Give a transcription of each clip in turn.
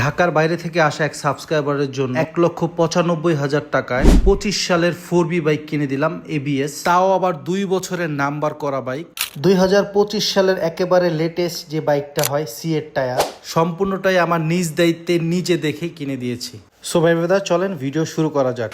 ঢাকার বাইরে থেকে আসা এক সাবস্ক্রাইবারের জন্য এক লক্ষ পঁচানব্বই হাজার টাকায় পঁচিশ সালের ফোর বি বাইক কিনে দিলাম এবিএস তাও আবার দুই বছরের নাম্বার করা বাইক। দুই হাজার পঁচিশ সালের একেবারে লেটেস্ট যে বাইকটা হয় সিএর টায়ার সম্পূর্ণটাই আমার নিজ দায়িত্বে নিজে দেখে কিনে দিয়েছি। সো চলেন ভিডিও শুরু করা যাক।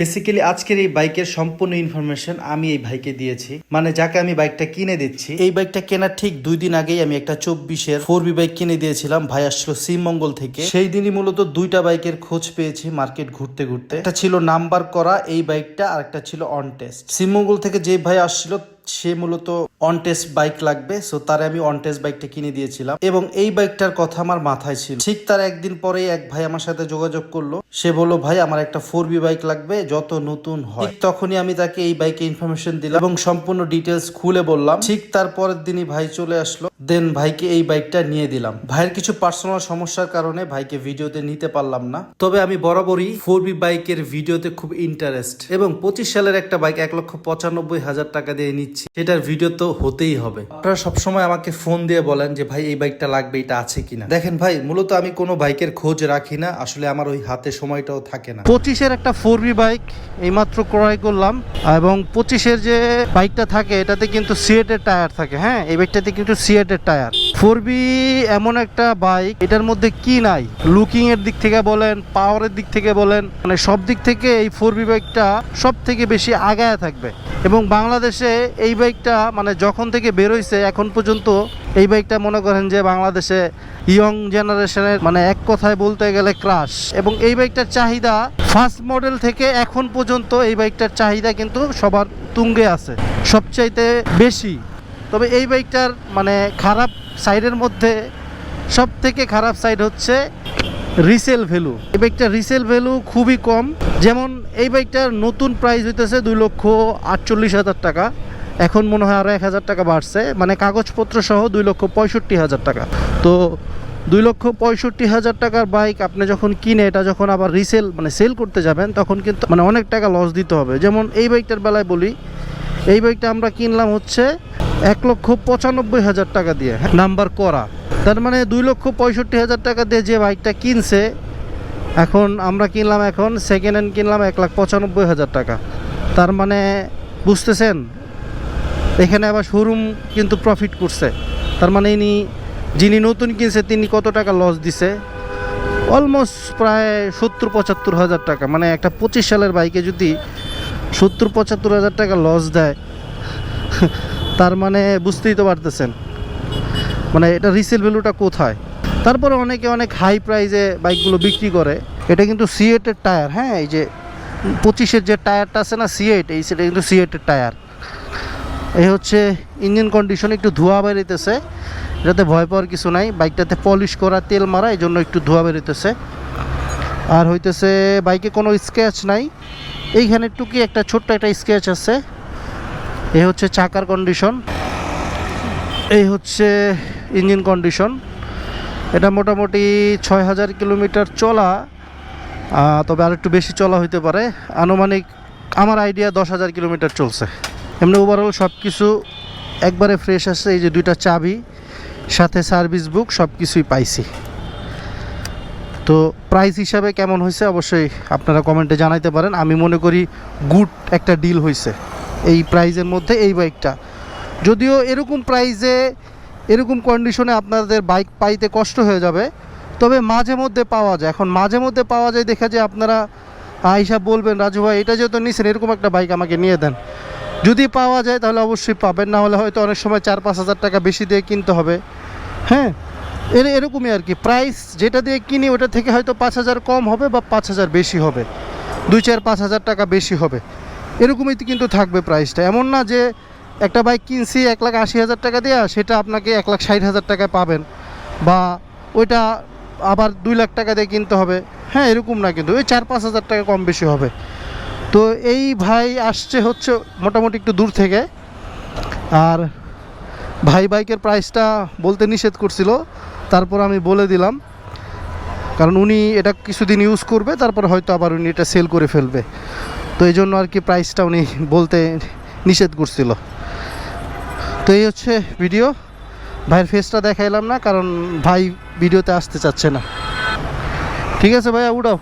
বেসিক্যালি আজকের এই বাইকের সম্পূর্ণ ইনফরমেশন আমি এই ভাইকে দিয়েছি। মানে যাকে আমি বাইকটা কিনে দিচ্ছি, এই বাইকটা কেনার ঠিক দুই দিন আগেই আমি একটা চব্বিশের ফোর বি বাইক কিনে দিয়েছিলাম। ভাই আসছিল শ্রীমঙ্গল থেকে। সেই দিনই মূলত দুইটা বাইকের খোঁজ পেয়েছি মার্কেট ঘুরতে ঘুরতে। একটা ছিল নাম্বার করা, এই বাইকটা আর একটা ছিল অন টেস্ট শ্রীমঙ্গল থেকে যে ভাই আসছিল সে মূলত অন টেস্ট বাইক লাগবে সো তারে আমি অন টেস্ট বাইকটা কিনে দিয়েছিলাম। এবং এই বাইকটার কথা আমার মাথায় ছিল। ঠিক তার একদিন পরেই এক ভাই আমার সাথে যোগাযোগ করল। সে বলল, ভাই, আমার একটা ফোর বি বাইক লাগবে, যত নতুন হয়। তখনই আমি তাকে এই বাইকে ইনফরমেশন দিলাম এবং সম্পূর্ণ ডিটেলস খুলে বললাম। ঠিক তার পরের দিনই ভাই চলে আসলো। দেন ভাইকে এই বাইকটা নিয়ে দিলাম। ভাইয়ের কিছু পার্সোনাল সমস্যার কারণে ভাইকে ভিডিওতে নিতে পারলাম না। তবে আমি বরাবরই ফোর বি বাইকের ভিডিওতে খুব ইন্টারেস্ট এবং পঁচিশ সালের একটা বাইক এক লক্ষ পঁচানব্বই হাজার টাকা দিয়ে নিচ্ছি। সেটার ভিডিও তো হতেই হবে। আপনারা সবসময় আমাকে ফোন দিয়ে বলেন যে, ভাই, এই বাইকটা লাগবে, এটা আছে কিনা? দেখেন ভাই, মূলত আমি কোনো বাইকের খোঁজ রাখি না। আসলে আমার ওই হাতে সময়টাও থাকে না। পঁচিশের একটা ফোর বি বাইক এইমাত্র ক্রয় করলাম এবং পঁচিশের যে বাইকটা থাকে, এটাতে কিন্তু সিএটের টায়ার থাকে। হ্যাঁ এই বাইকটাতে কিন্তু সিএটের টায়ার। ফোর এমন একটা বাইক, এটার মধ্যে কি নাই? লুকিং এর দিক থেকে বলেন পাওয়ারের দিক থেকে বলেন মানে সব দিক থেকে এই ফোর বাইকটা সব থেকে বেশি আগায় থাকবে। এবং বাংলাদেশে এই বাইকটা মানে যখন থেকে বেরোইছে এখন পর্যন্ত এই বাইকটা মনে করেন যে বাংলাদেশে ইয়ং জেনারেশনের মানে এক কথায় বলতে গেলে ক্রাশ এবং এই বাইকটার চাহিদা ফার্স্ট মডেল থেকে এখন পর্যন্ত এই বাইকটার চাহিদা কিন্তু সবার তুঙ্গে আছে। সবচাইতে বেশি তবে এই বাইকটার মানে খারাপ সাইডের মধ্যে সব থেকে খারাপ সাইড হচ্ছে রিসেল ভ্যালু এই বাইকটার রিসেল ভ্যালু খুবই কম। যেমন এই বাইকটার নতুন প্রাইস হইতেছে দুই লক্ষ আটচল্লিশ হাজার টাকা। এখন মনে হয় আরও এক হাজার টাকা বাড়ছে। মানে কাগজপত্র সহ দুই লক্ষ পঁয়ষট্টি হাজার টাকা। তো দুই লক্ষ পঁয়ষট্টি হাজার টাকার বাইক আপনি যখন কিনে, এটা যখন আবার রিসেল মানে সেল করতে যাবেন, তখন কিন্তু মানে অনেক টাকা লস দিতে হবে। যেমন এই বাইকটার বেলায় বলি, এই বাইকটা আমরা কিনলাম হচ্ছে এক লক্ষ পঁচানব্বই হাজার টাকা দিয়ে। নাম্বার করা। তার মানে দুই লক্ষ পঁয়ষট্টি হাজার টাকা দিয়ে যে বাইকটা কিনছে, এখন আমরা কিনলাম এখন সেকেন্ড হ্যান্ড কিনলাম এক লাখ পঁচানব্বই হাজার টাকা। তার মানে বুঝতেছেন? এখানে আবার শোরুম কিন্তু প্রফিট করছে। তার মানে ইনি, যিনি নতুন কিনছে, তিনি কত টাকা লস দিছে? অলমোস্ট প্রায় সত্তর পঁচাত্তর হাজার টাকা। মানে একটা পঁচিশ সালের বাইকে যদি সত্তর পঁচাত্তর হাজার টাকা লস দেয় তার মানে বুঝতেই তো পারতেছেন। মানে এটা রিসেল ভ্যালুটা কোথায়? তারপরে অনেকে অনেক হাই প্রাইজে বাইকগুলো বিক্রি করে। এটা কিন্তু সিএটের টায়ার হ্যাঁ? এই যে পঁচিশের যে টায়ারটা আছে না সিএট এই সেটা কিন্তু সিএটের টায়ার এই হচ্ছে ইঞ্জিন কন্ডিশন একটু ধোয়া বেরোতেছে এটাতে ভয় পাওয়ার কিছু নাই। বাইকটাতে পলিশ করা, তেল মারা এই জন্য একটু ধোয়া বেরোতেছে আর হইতেছে বাইকে কোনো স্ক্র্যাচ নাই। এইখানে টুকি একটা ছোট্ট একটা স্ক্র্যাচ আছে। এই হচ্ছে চাকার কন্ডিশন এই হচ্ছে ইঞ্জিন কন্ডিশন এটা মোটামুটি ছয় হাজার কিলোমিটার চলা তবে আর একটু বেশি চলা হইতে পারে। আনুমানিক আমার আইডিয়া দশ হাজার কিলোমিটার চলছে। এমনি ওভারঅল সব কিছু একবারে ফ্রেশ আছে, এই যে দুইটা চাবি, সাথে সার্ভিস বুক সব কিছুই পাইছি। তো প্রাইস হিসাবে কেমন হয়েছে অবশ্যই আপনারা কমেন্টে জানাইতে পারেন। আমি মনে করি গুড একটা ডিল হয়েছে এই প্রাইজের মধ্যে এই বাইকটা। যদিও এরকম প্রাইজে, এরকম কন্ডিশনে আপনাদের বাইক পাইতে কষ্ট হয়ে যাবে, তবে মাঝে মধ্যে পাওয়া যায়। এখন মাঝে মধ্যে পাওয়া যায় দেখা যায় আপনারা আইসা বলবেন, রাজু ভাই, এটা যেহেতু নিছেন, এরকম একটা বাইক আমাকে নিয়ে দেন। যদি পাওয়া যায় তাহলে অবশ্যই পাবেন, না হলে হয়তো অনেক সময় চার পাঁচ হাজার টাকা বেশি দিয়ে কিনতে হবে। হ্যাঁ এর, এরকমই আর কি। প্রাইস যেটা দিয়ে কিনি, ওটা থেকে হয়তো পাঁচ হাজার কম হবে বা পাঁচ হাজার বেশি হবে। দুই, চার, পাঁচ হাজার টাকা বেশি হবে। এরকমই কিন্তু থাকবে প্রাইসটা এমন না যে একটা বাইক কিনছি এক লাখ আশি হাজার টাকা দেওয়া সেটা আপনাকে এক লাখ ষাট হাজার টাকায় পাবেন। বা ওইটা আবার দুই লাখ টাকা দিয়ে কিনতে হবে। হ্যাঁ এরকম না কিন্তু। ওই চার পাঁচ হাজার টাকা কম বেশি হবে। তো এই ভাই আসছে হচ্ছে মোটামুটি একটু দূর থেকে। আর ভাই বাইকের প্রাইসটা বলতে নিষেধ করছিল। তারপর আমি বলে দিলাম। কারণ উনি এটা কিছুদিন ইউজ করবে, তারপর হয়তো আবার উনি এটা সেল করে ফেলবে। তো এই জন্য আর কি প্রাইসটা উনি বলতে নিষেধ করছিল। তো এই হচ্ছে ভিডিও ভাইয়ের ফেসটা দেখাইলাম না, কারণ ভাই ভিডিওতে আসতে চাচ্ছে না। ঠিক আছে ভাইয়া, উঠাও।